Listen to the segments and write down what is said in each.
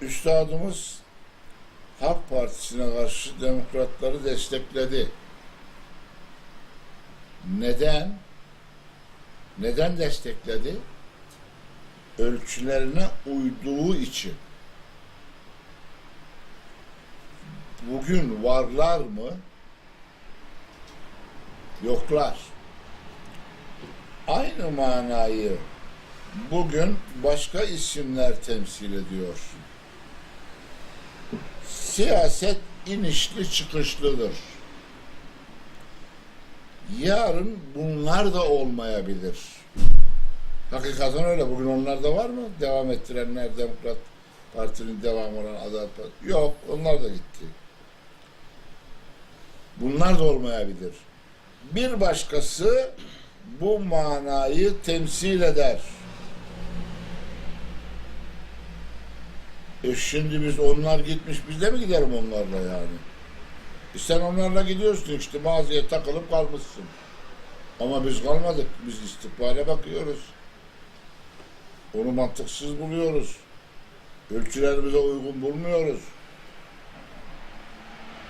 Üstadımız Halk Partisi'ne karşı demokratları destekledi. Neden? Neden destekledi? Ölçülerine uyduğu için. Bugün varlar mı? Yoklar. Aynı manayı bugün başka isimler temsil ediyor. Siyaset inişli çıkışlıdır. Yarın bunlar da olmayabilir. Hakikaten öyle. Bugün onlar da var mı? Devam ettirenler, Demokrat Parti'nin devam olan Adalet Partisi. Yok, onlar da gitti. Bunlar da olmayabilir. Bir başkası bu manayı temsil eder. E şimdi biz onlar gitmiş biz de mi gidelim onlarla yani? E sen onlarla gidiyorsun işte maziye takılıp kalmışsın. Ama biz kalmadık. Biz istikbale bakıyoruz. Onu mantıksız buluyoruz. Ölçülerimize uygun bulmuyoruz.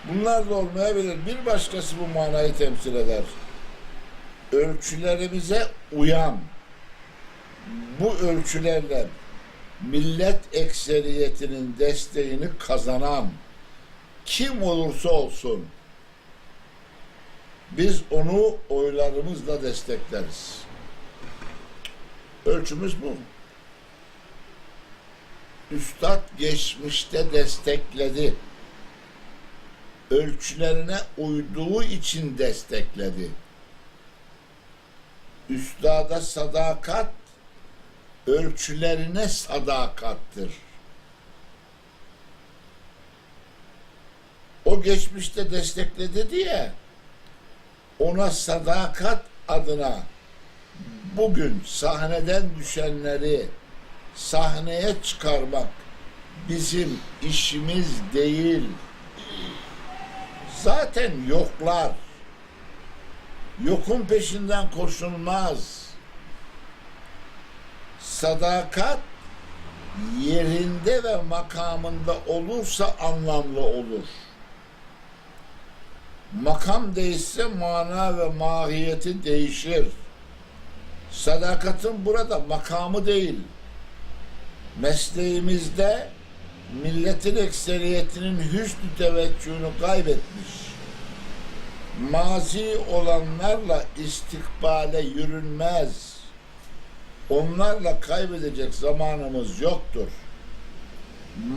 Bunlar da olmayabilir. Bir başkası bu manayı temsil eder. Ölçülerimize uyan, bu ölçülerle millet ekseriyetinin desteğini kazanan kim olursa olsun biz onu oylarımızla destekleriz. Ölçümüz bu. Üstad geçmişte destekledi. Ölçülerine uyduğu için destekledi. Üstada sadakat ölçülerine sadakattır. O geçmişte destekledi diye ona sadakat adına bugün sahneden düşenleri sahneye çıkarmak bizim işimiz değil. Zaten yoklar. Yokun peşinden koşulmaz. Sadakat yerinde ve makamında olursa anlamlı olur. Makam değişse mana ve mahiyeti değişir. Sadakatin burada makamı değil. Mesleğimizde milletin ekseriyetinin hüsnü teveccühünü kaybetmiş. Mazi olanlarla istikbale yürünmez. Onlarla kaybedecek zamanımız yoktur.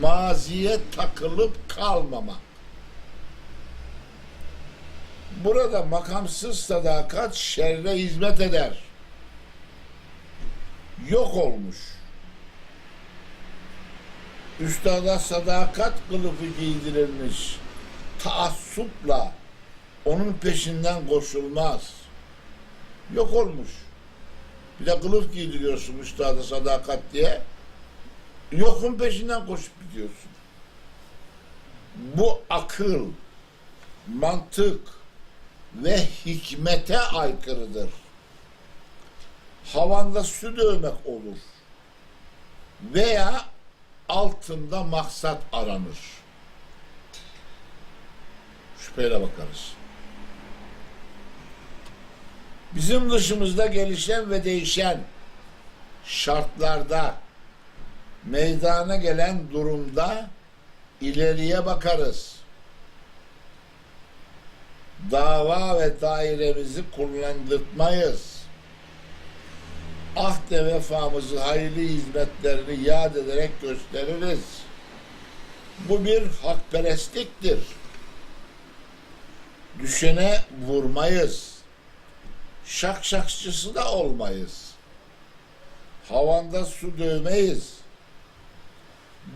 Maziye takılıp kalmamak. Burada makamsız sadakat şerre hizmet eder. Yok olmuş. Üstada sadakat kılıfı giydirilmiş. Taassupla onun peşinden koşulmaz. Yok olmuş. Bir de kılıf giydiriyorsun üstada sadakat diye. Yokun peşinden koşup gidiyorsun. Bu akıl, mantık ve hikmete aykırıdır. Havanda su dövmek olur. Veya altında maksat aranır. Şüpheyle bakarız. Bizim dışımızda gelişen ve değişen şartlarda meydana gelen durumda ileriye bakarız. Dava ve dairemizi kullandırtmayız. Ahde vefamızı, hayırlı hizmetlerini yad ederek gösteririz. Bu bir hakperestliktir. Düşene vurmayız şak şakçısı da olmayız. Havanda su dövmeyiz.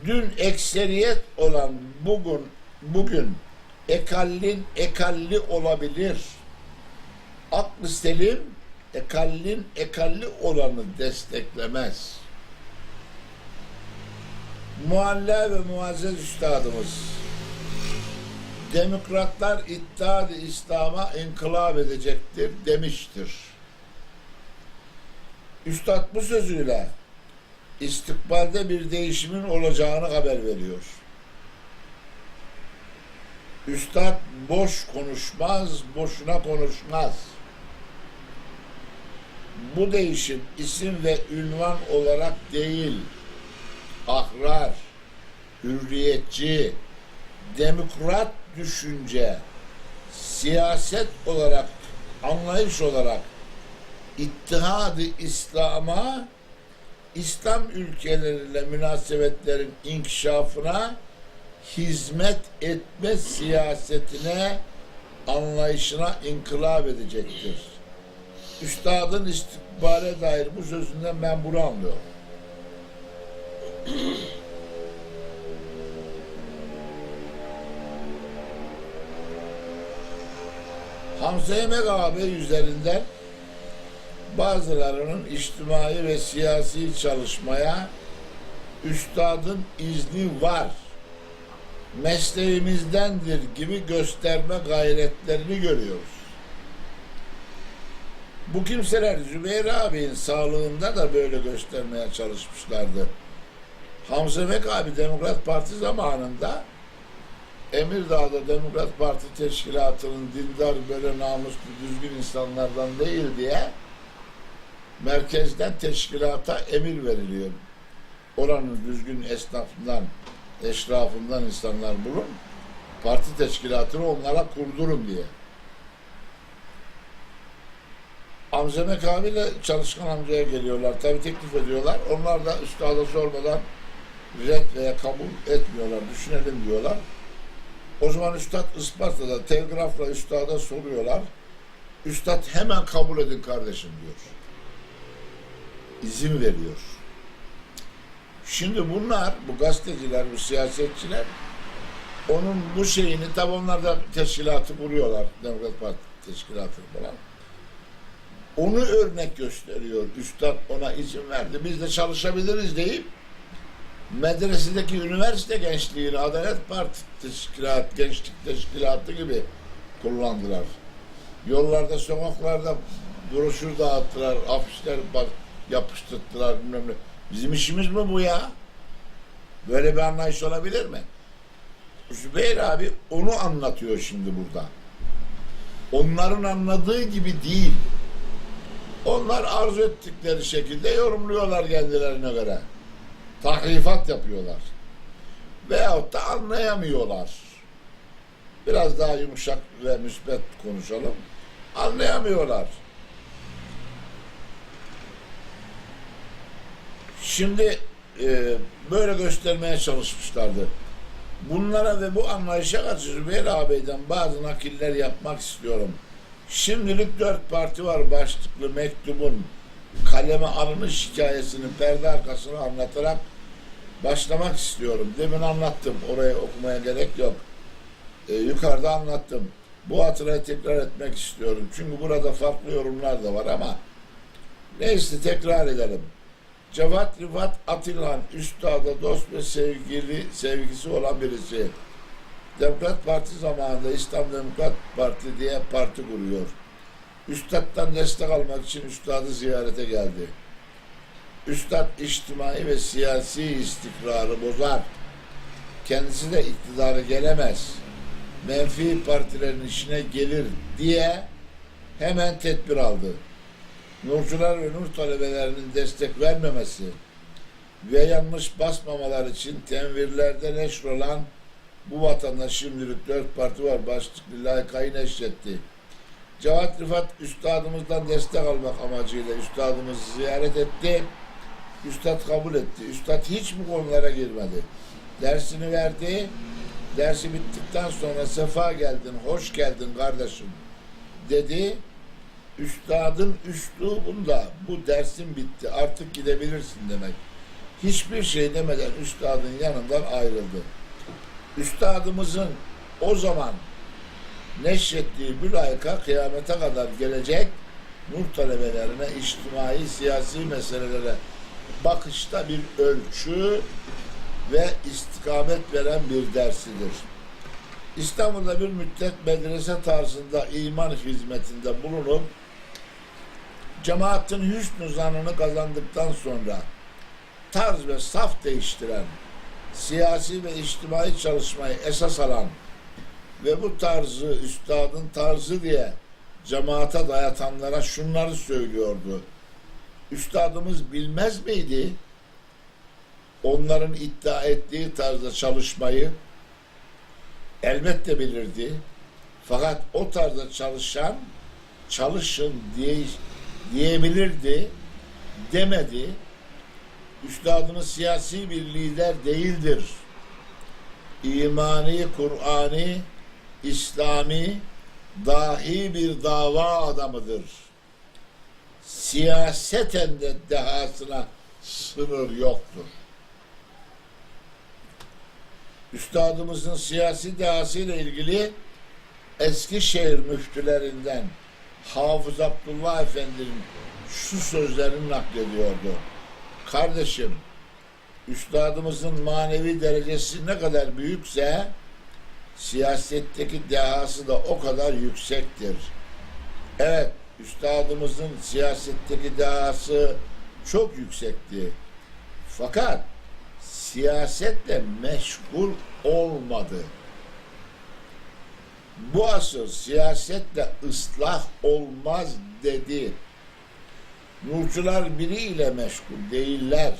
Dün ekseriyet olan bugün bugün ekallin ekalli olabilir. Aklı selim ekallin ekalli olanı desteklemez. Mualla ve muazzez üstadımız demokratlar İttihat-ı İslam'a inkılap edecektir demiştir. Üstad bu sözüyle istikbalde bir değişimin olacağını haber veriyor. Üstad boş konuşmaz, boşuna konuşmaz. Bu değişim isim ve ünvan olarak değil, ahrar, hürriyetçi, demokrat düşünce, siyaset olarak, anlayış olarak İttihad-ı İslam'a, İslam ülkeleriyle münasebetlerin inkişafına hizmet etme siyasetine, anlayışına inkılap edecektir. Üstadın istikbale dair bu sözünden ben bunu anlıyorum. Hamza Emek abi üzerinden bazılarının içtimai ve siyasi çalışmaya üstadın izni var. Mesleğimizdendir gibi gösterme gayretlerini görüyoruz. Bu kimseler Zübeyir abinin sağlığında da böyle göstermeye çalışmışlardı. Hamza Emek abi Demokrat Parti zamanında Emirdağ'da Demokrat Parti Teşkilatı'nın dindar böyle namuslu düzgün insanlardan değil diye merkezden teşkilata emir veriliyor. Oranın düzgün esnafından, eşrafından insanlar bulun, parti teşkilatını onlara kurdurun diye. Amzemek abiyle çalışkan amcaya geliyorlar. Tabi teklif ediyorlar. Onlar da üstada sormadan red veya kabul etmiyorlar. Düşünelim diyorlar. O zaman Üstad Isparta'da telgrafla Üstad'a soruyorlar. Üstad hemen kabul edin kardeşim diyor. İzin veriyor. Şimdi bunlar, bu gazeteciler, bu siyasetçiler onun bu şeyini, tabi onlar da teşkilatı kuruyorlar. Demokrat Parti teşkilatı falan. Onu örnek gösteriyor. Üstad ona izin verdi. Biz de çalışabiliriz deyip medresedeki üniversite gençliğini Adalet Parti teşkilat, gençlik teşkilatı gibi kullandılar. Yollarda, sokaklarda broşür dağıttılar, afişler yapıştırdılar bilmem ne. Bizim işimiz mi bu ya? Böyle bir anlayış olabilir mi? Zübeyir abi onu anlatıyor şimdi burada. Onların anladığı gibi değil. Onlar arzu ettikleri şekilde yorumluyorlar kendilerine göre tahrifat yapıyorlar. Veyahut da anlayamıyorlar. Biraz daha yumuşak ve müsbet konuşalım. Anlayamıyorlar. Şimdi e, böyle göstermeye çalışmışlardı. Bunlara ve bu anlayışa karşı Zübeyir ağabeyden bazı nakiller yapmak istiyorum. Şimdilik dört parti var başlıklı mektubun kaleme alınış hikayesinin perde arkasını anlatarak başlamak istiyorum. Demin anlattım. Oraya okumaya gerek yok. Ee, yukarıda anlattım. Bu hatırayı tekrar etmek istiyorum. Çünkü burada farklı yorumlar da var ama neyse tekrar edelim. Cevat Rifat Atilan üstada dost ve sevgili sevgisi olan birisi. Demokrat Parti zamanında İslam Demokrat Parti diye parti kuruyor. Üstad'dan destek almak için üstadı ziyarete geldi. Üstad içtimai ve siyasi istikrarı bozar. Kendisi de iktidara gelemez. Menfi partilerin işine gelir diye hemen tedbir aldı. Nurcular ve nur talebelerinin destek vermemesi ve yanlış basmamalar için tenvirlerde neşrolan bu vatandaş şimdilik dört parti var başlıklı layıkayı neşretti. Cevat Rıfat üstadımızdan destek almak amacıyla üstadımızı ziyaret etti. Üstad kabul etti. Üstad hiç bu konulara girmedi. Dersini verdi. Dersi bittikten sonra sefa geldin, hoş geldin kardeşim dedi. Üstadın üslubunda bu dersin bitti artık gidebilirsin demek. Hiçbir şey demeden üstadın yanından ayrıldı. Üstadımızın o zaman neşrettiği mülayika kıyamete kadar gelecek nur talebelerine, içtimai, siyasi meselelere bakışta bir ölçü ve istikamet veren bir dersidir. İstanbul'da bir müddet medrese tarzında iman hizmetinde bulunup, cemaatin hüsnü zanını kazandıktan sonra tarz ve saf değiştiren, siyasi ve içtimai çalışmayı esas alan ve bu tarzı üstadın tarzı diye cemaate dayatanlara şunları söylüyordu. Üstadımız bilmez miydi? Onların iddia ettiği tarzda çalışmayı elbette bilirdi. Fakat o tarzda çalışan çalışın diye, diyebilirdi demedi. Üstadımız siyasi bir lider değildir. İmani, Kur'ani, İslami, dahi bir dava adamıdır. Siyaseten de dehasına sınır yoktur. Üstadımızın siyasi dehasıyla ilgili Eskişehir müftülerinden Hafız Abdullah Efendi'nin şu sözlerini naklediyordu. Kardeşim, üstadımızın manevi derecesi ne kadar büyükse siyasetteki dehası da o kadar yüksektir. Evet, üstadımızın siyasetteki dehası çok yüksekti. Fakat siyasetle meşgul olmadı. Bu asıl siyasetle ıslah olmaz dedi. Nurcular biriyle meşgul değiller.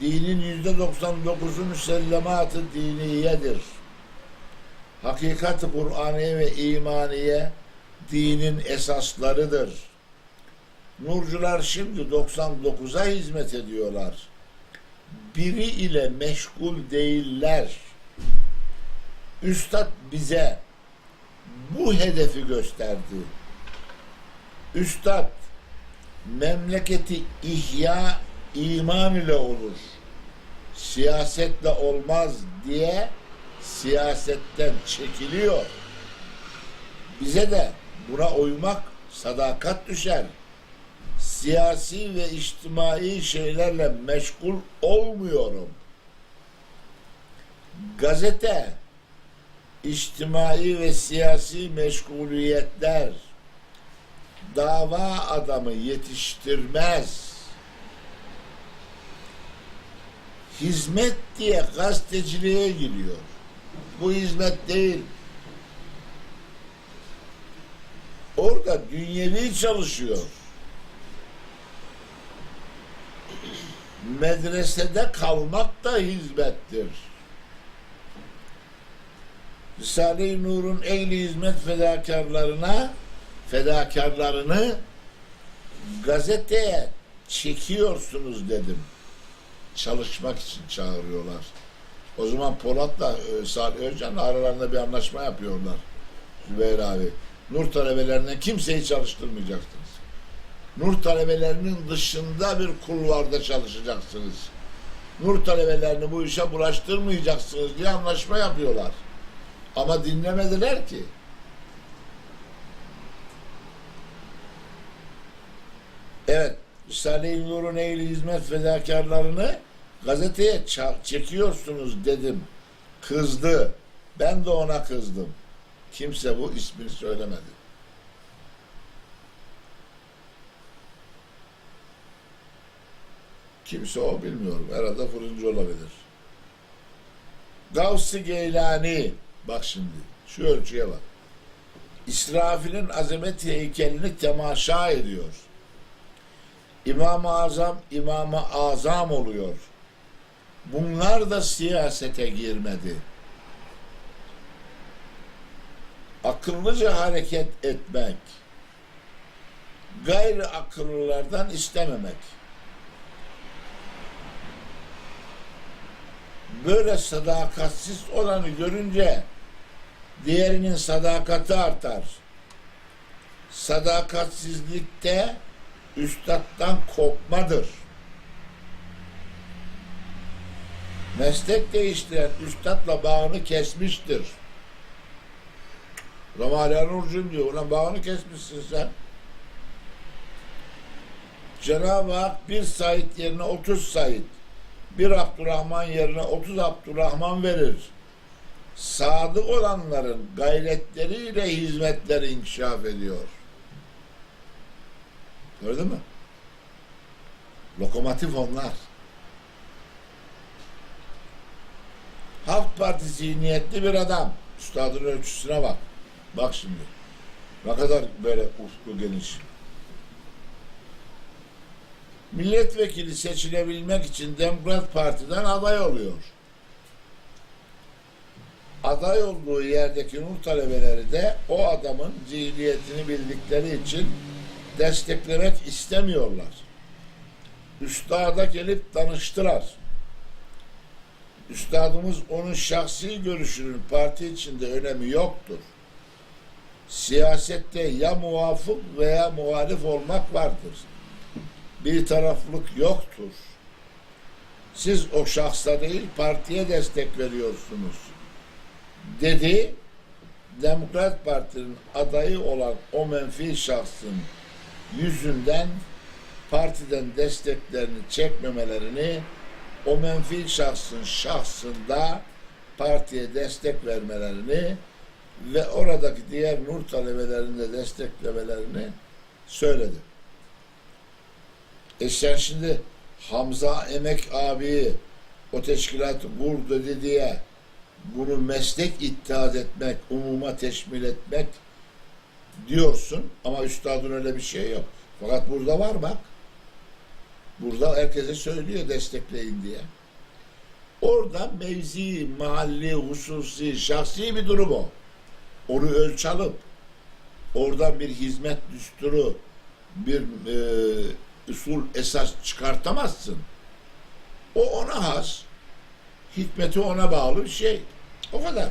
Dinin yüzde 99'u müsellematı diniyedir. Hakikat-ı Kur'aniye ve imaniye dinin esaslarıdır. Nurcular şimdi 99'a hizmet ediyorlar. Biri ile meşgul değiller. Üstad bize bu hedefi gösterdi. Üstad memleketi ihya iman ile olur. Siyasetle olmaz diye siyasetten çekiliyor. Bize de buna uymak sadakat düşer. Siyasi ve içtimai şeylerle meşgul olmuyorum. Gazete, içtimai ve siyasi meşguliyetler dava adamı yetiştirmez. Hizmet diye gazeteciliğe giriyor. Bu hizmet değil. Orada dünyevi çalışıyor. Medresede kalmak da hizmettir. Risale-i Nur'un ehli hizmet fedakarlarına fedakarlarını gazeteye çekiyorsunuz dedim. Çalışmak için çağırıyorlar. O zaman Polat'la e, Salih Özcan'la aralarında bir anlaşma yapıyorlar. Zübeyir abi. Nur talebelerine kimseyi çalıştırmayacaksınız. Nur talebelerinin dışında bir kulvarda çalışacaksınız. Nur talebelerini bu işe bulaştırmayacaksınız diye anlaşma yapıyorlar. Ama dinlemediler ki. Evet, Risale-i Nur'un ehli hizmet fedakarlarını gazeteye çekiyorsunuz dedim. Kızdı. Ben de ona kızdım. Kimse bu ismini söylemedi. Kimse o bilmiyorum. Arada fırıncı olabilir. Gavs-ı Geylani bak şimdi şu ölçüye bak. İsrafil'in azamet heykelini temaşa ediyor. İmam-ı Azam İmam-ı Azam oluyor. Bunlar da siyasete girmedi. Akıllıca hareket etmek, gayri akıllılardan istememek. Böyle sadakatsiz olanı görünce diğerinin sadakati artar. Sadakatsizlikte üstattan kopmadır. Meslek değiştiren üstadla bağını kesmiştir. Ramazan orucun diyor. Ulan bağını kesmişsin sen. Cenab-ı Hak bir Said yerine 30 Said, bir Abdurrahman yerine 30 Abdurrahman verir. Sadık olanların gayretleriyle hizmetleri inkişaf ediyor. Gördün mü? Lokomotif onlar. Halk Partisi niyetli bir adam. Üstadın ölçüsüne bak. Bak şimdi. Ne kadar böyle ufku geniş. Milletvekili seçilebilmek için Demokrat Parti'den aday oluyor. Aday olduğu yerdeki nur talebeleri de o adamın zihniyetini bildikleri için desteklemek istemiyorlar. Üstada gelip danıştılar. Üstadımız onun şahsi görüşünün parti içinde önemi yoktur. Siyasette ya muvafık veya muhalif olmak vardır. Bir taraflık yoktur. Siz o şahsa değil partiye destek veriyorsunuz. Dedi. Demokrat Parti'nin adayı olan o menfi şahsın yüzünden partiden desteklerini çekmemelerini o menfi şahsın şahsında partiye destek vermelerini ve oradaki diğer nur talebelerini de desteklemelerini söyledi. E sen şimdi Hamza Emek abi o teşkilatı kur dedi diye bunu meslek ittihad etmek, umuma teşmil etmek diyorsun ama üstadın öyle bir şey yok. Fakat burada var bak. Burada herkese söylüyor destekleyin diye. Orada mevzi, mahalli, hususi, şahsi bir durum o. Onu ölç alıp oradan bir hizmet düsturu, bir e, usul esas çıkartamazsın. O ona has. Hikmeti ona bağlı bir şey. O kadar.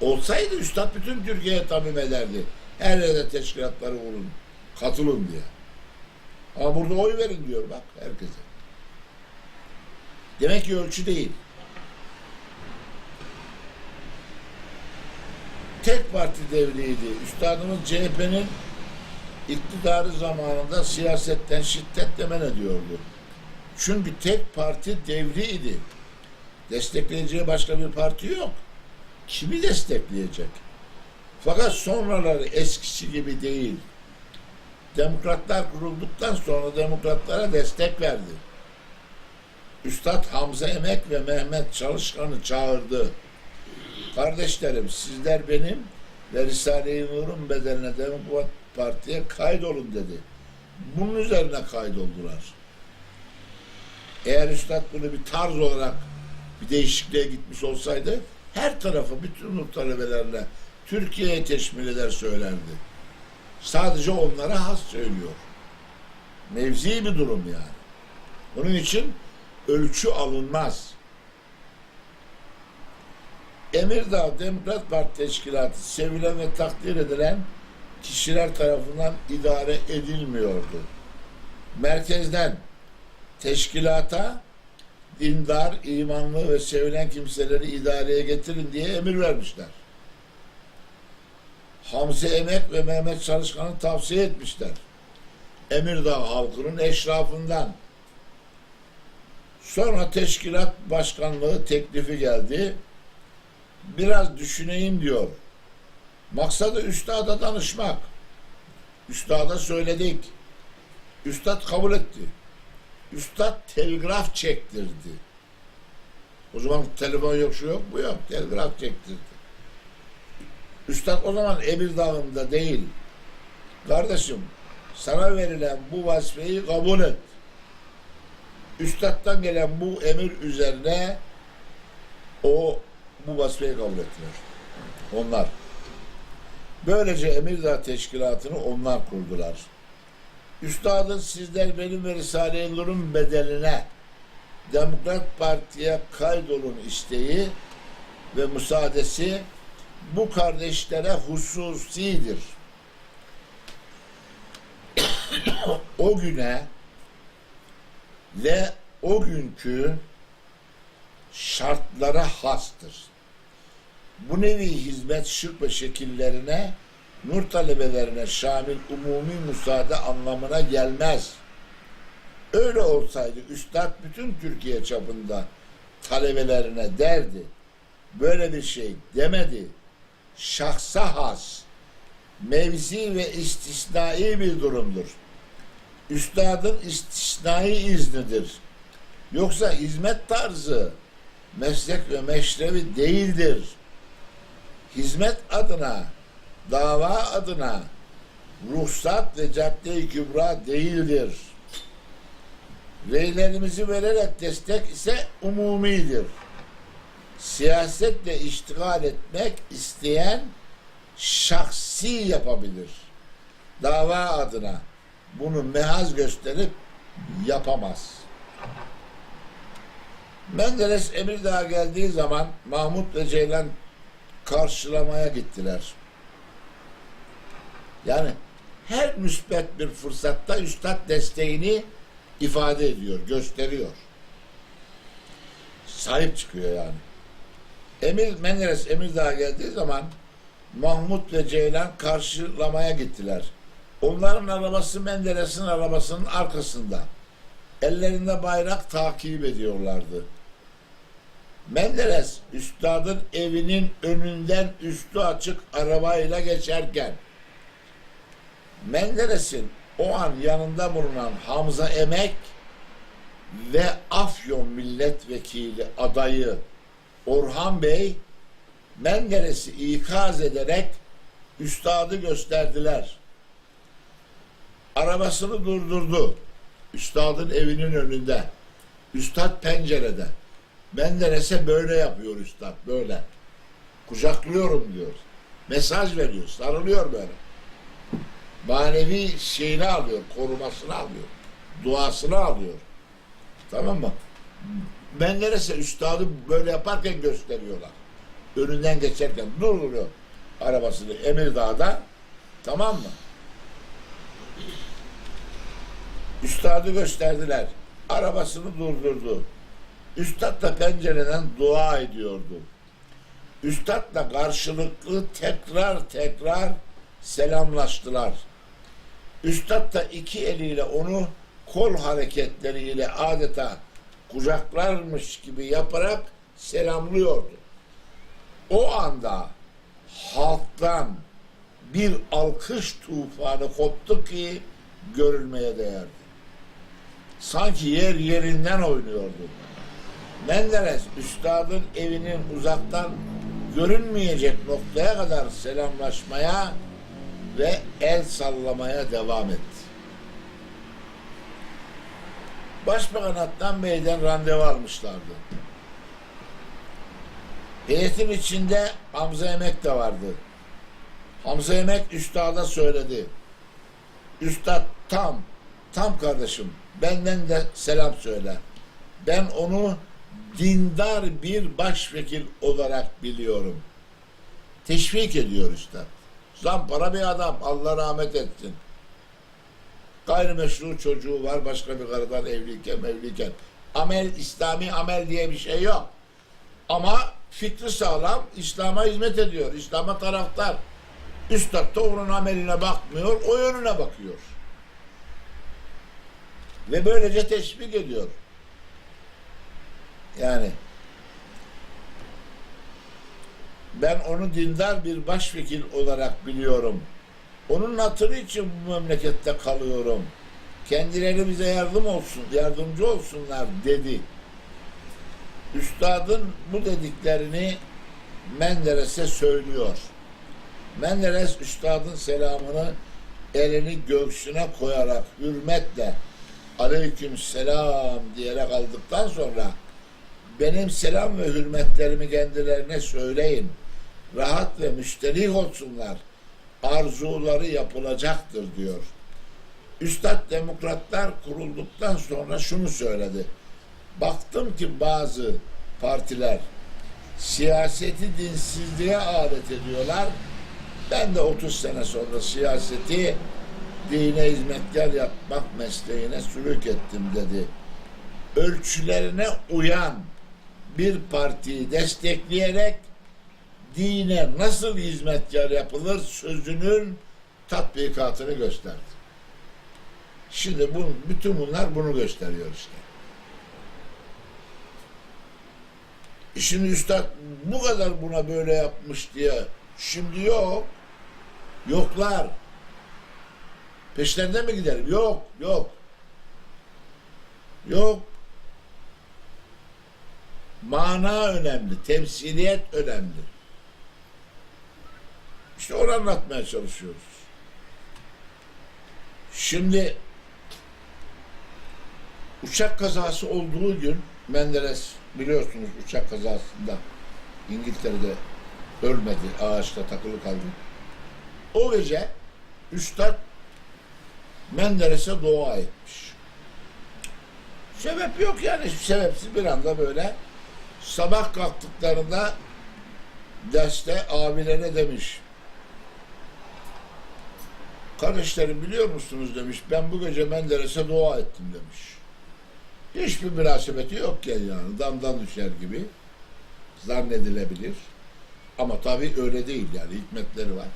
Olsaydı Üstad bütün Türkiye'ye tamim ederdi. Her yerde teşkilatları olun, katılın diye. Ama burada oy verin diyor bak herkese. Demek ki ölçü değil. Tek parti devriydi. Üstadımız CHP'nin iktidarı zamanında siyasetten şiddetle men ediyordu. Çünkü tek parti devriydi. Destekleyeceği başka bir parti yok. Kimi destekleyecek? Fakat sonraları eskisi gibi değil. Demokratlar kurulduktan sonra demokratlara destek verdi. Üstad Hamza Emek ve Mehmet Çalışkan'ı çağırdı. Kardeşlerim sizler benim ve Risale-i Nur'un bedeline Demokrat Parti'ye kaydolun dedi. Bunun üzerine kaydoldular. Eğer Üstad bunu bir tarz olarak bir değişikliğe gitmiş olsaydı her tarafı bütün nur talebelerle Türkiye'ye teşmil eder söylerdi. Sadece onlara has söylüyor. Mevzi bir durum yani. Onun için ölçü alınmaz. Emirdağ Demokrat Parti Teşkilatı sevilen ve takdir edilen kişiler tarafından idare edilmiyordu. Merkezden teşkilata dindar, imanlı ve sevilen kimseleri idareye getirin diye emir vermişler. Hamza Emek ve Mehmet Çalışkan'ı tavsiye etmişler. Emirdağ halkının eşrafından. Sonra teşkilat başkanlığı teklifi geldi. Biraz düşüneyim diyor. Maksadı üstada danışmak. Üstada söyledik. Üstad kabul etti. Üstad telgraf çektirdi. O zaman telefon yok, şu yok, bu yok. Telgraf çektirdi. Üstad o zaman Emir Dağı'nda değil. Kardeşim sana verilen bu vazifeyi kabul et. Üstad'dan gelen bu emir üzerine o bu vazifeyi kabul ettiler. Onlar. Böylece Emirdağ Teşkilatı'nı onlar kurdular. Üstadın sizler benim ve Risale-i Nur'un bedeline Demokrat Parti'ye kaydolun isteği ve müsaadesi bu kardeşlere hususidir. o güne ve o günkü şartlara hastır. Bu nevi hizmet şık ve şekillerine nur talebelerine şamil umumi müsaade anlamına gelmez. Öyle olsaydı üstad bütün Türkiye çapında talebelerine derdi. Böyle bir şey demedi. Şahsa has, mevzi ve istisnai bir durumdur. Üstadın istisnai iznidir. Yoksa hizmet tarzı meslek ve meşrevi değildir. Hizmet adına, dava adına ruhsat ve cadde-i kübra değildir. Veylerimizi vererek destek ise umumidir. Siyasetle iştigal etmek isteyen şahsi yapabilir. Dava adına bunu mehaz gösterip yapamaz. Menderes Emirdağ'a geldiği zaman Mahmut ve Ceylan karşılamaya gittiler. Yani her müspet bir fırsatta üstad desteğini ifade ediyor, gösteriyor. Sahip çıkıyor yani. Emir Menderes Emirdağ'a geldiği zaman Mahmut ve Ceylan karşılamaya gittiler. Onların arabası Menderes'in arabasının arkasında. Ellerinde bayrak takip ediyorlardı. Menderes üstadın evinin önünden üstü açık arabayla geçerken Menderes'in o an yanında bulunan Hamza Emek ve Afyon milletvekili adayı Orhan Bey Menderes'i ikaz ederek üstadı gösterdiler. Arabasını durdurdu. Üstadın evinin önünde. Üstad pencerede. Menderes'e böyle yapıyor üstad, böyle. Kucaklıyorum diyor. Mesaj veriyor, sarılıyor böyle. Manevi şeyini alıyor, korumasını alıyor. Duasını alıyor. Tamam mı? Menderes'e üstadı böyle yaparken gösteriyorlar. Önünden geçerken durduruyor arabasını Emirdağ'da. Tamam mı? Üstadı gösterdiler. Arabasını durdurdu. Üstad da pencereden dua ediyordu. Üstadla karşılıklı tekrar tekrar selamlaştılar. Üstad da iki eliyle onu kol hareketleriyle adeta kucaklarmış gibi yaparak selamlıyordu. O anda halktan bir alkış tufanı koptu ki görülmeye değerdi. Sanki yer yerinden oynuyordu. Menderes üstadın evinin uzaktan görünmeyecek noktaya kadar selamlaşmaya ve el sallamaya devam etti. Başbakan Adnan Bey'den randevu almışlardı. Heyetin içinde Hamza Emek de vardı. Hamza Emek üstada söyledi. Üstad tam, tam kardeşim benden de selam söyle. Ben onu dindar bir başvekil olarak biliyorum. Teşvik ediyor üstad. Zampara bir adam. Allah rahmet etsin. Gayrimeşru çocuğu var. Başka bir karıdan evliyken evliyken. Amel, İslami amel diye bir şey yok. Ama fikri sağlam. İslam'a hizmet ediyor. İslam'a taraftar. Üstad da onun ameline bakmıyor. O yönüne bakıyor. Ve böylece teşvik ediyor. Yani ben onu dindar bir başvekil olarak biliyorum. Onun hatırı için bu memlekette kalıyorum. Kendileri bize yardım olsun, yardımcı olsunlar dedi. Üstadın bu dediklerini Menderes'e söylüyor. Menderes üstadın selamını elini göğsüne koyarak hürmetle aleyküm selam diyerek aldıktan sonra benim selam ve hürmetlerimi kendilerine söyleyin. Rahat ve müşterih olsunlar. Arzuları yapılacaktır diyor. Üstad Demokratlar kurulduktan sonra şunu söyledi. Baktım ki bazı partiler siyaseti dinsizliğe alet ediyorlar. Ben de 30 sene sonra siyaseti dine hizmetkar yapmak mesleğine sülük ettim dedi. Ölçülerine uyan bir partiyi destekleyerek dine nasıl hizmetkar yapılır sözünün tatbikatını gösterdi. Şimdi bu, bütün bunlar bunu gösteriyor işte. Şimdi üstad bu kadar buna böyle yapmış diye şimdi yok. Yoklar. Peşlerinden mi gidelim? Yok, yok. Yok. Mana önemli, temsiliyet önemli. İşte onu anlatmaya çalışıyoruz. Şimdi uçak kazası olduğu gün Menderes biliyorsunuz uçak kazasında İngiltere'de ölmedi, ağaçta takılı kaldı. O gece Üstad Menderes'e dua etmiş. Sebep yok yani sebepsiz bir anda böyle sabah kalktıklarında derste abilerine demiş. Kardeşlerim biliyor musunuz demiş. Ben bu gece Menderes'e dua ettim demiş. Hiçbir münasebeti yok yani, damdan düşer gibi zannedilebilir. Ama tabii öyle değil yani hikmetleri var.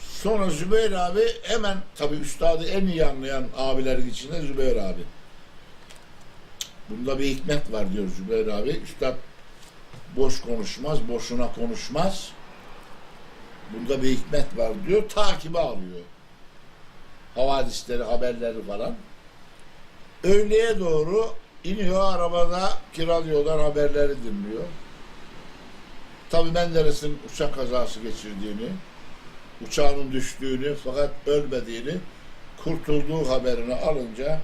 Sonra Zübeyir abi hemen tabii üstadı en iyi anlayan abilerin içinde Zübeyir abi. Bunda bir hikmet var diyor Zübeyir abi. Üstad boş konuşmaz, boşuna konuşmaz. Bunda bir hikmet var diyor. Takibe alıyor. Havadisleri, haberleri falan. Öğleye doğru iniyor arabada kiralıyorlar haberleri dinliyor. Tabii Menderes'in uçak kazası geçirdiğini, uçağının düştüğünü fakat ölmediğini, kurtulduğu haberini alınca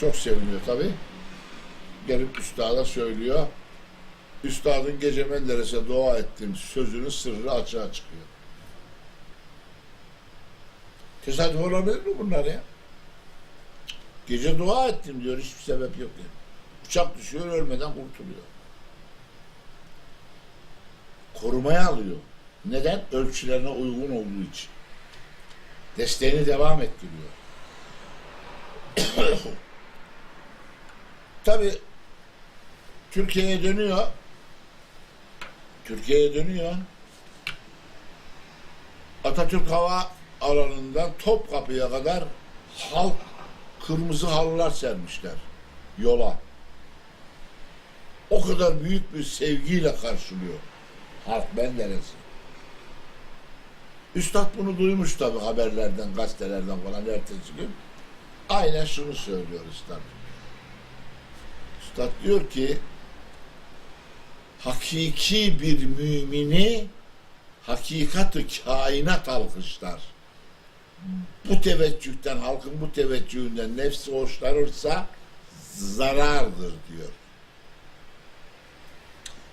çok seviniyor tabii. Gelip üstada söylüyor. Üstadın gece Menderes'e dua ettiğim sözünün sırrı açığa çıkıyor. Tesadüf olabilir mi bunlar ya? Gece dua ettim diyor. Hiçbir sebep yok yani. Uçak düşüyor ölmeden kurtuluyor. Korumaya alıyor. Neden? Ölçülerine uygun olduğu için. Desteğini devam ettiriyor. Tabi Türkiye'ye dönüyor. Türkiye'ye dönüyor. Atatürk Hava alanından Topkapı'ya kadar halk kırmızı halılar sermişler yola. O kadar büyük bir sevgiyle karşılıyor halk Menderes'i. Üstad bunu duymuş tabi haberlerden, gazetelerden falan ertesi gün. Aynen şunu söylüyor Üstad. Üstad diyor ki hakiki bir mümini hakikatı kainat alkışlar. Bu teveccühten, halkın bu teveccühünden nefsi hoşlanırsa zarardır diyor.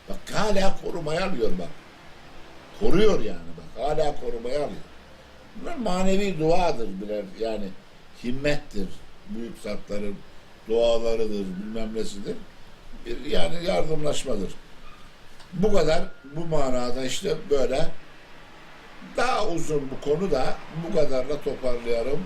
Bak hala korumaya alıyor bak. Koruyor yani bak. Hala korumaya alıyor. Bunlar manevi duadır birer yani himmettir. Büyük zatların dualarıdır, bilmem nesidir. Bir yani yardımlaşmadır. Bu kadar bu manada işte böyle daha uzun bu konu da bu kadarla toparlayalım.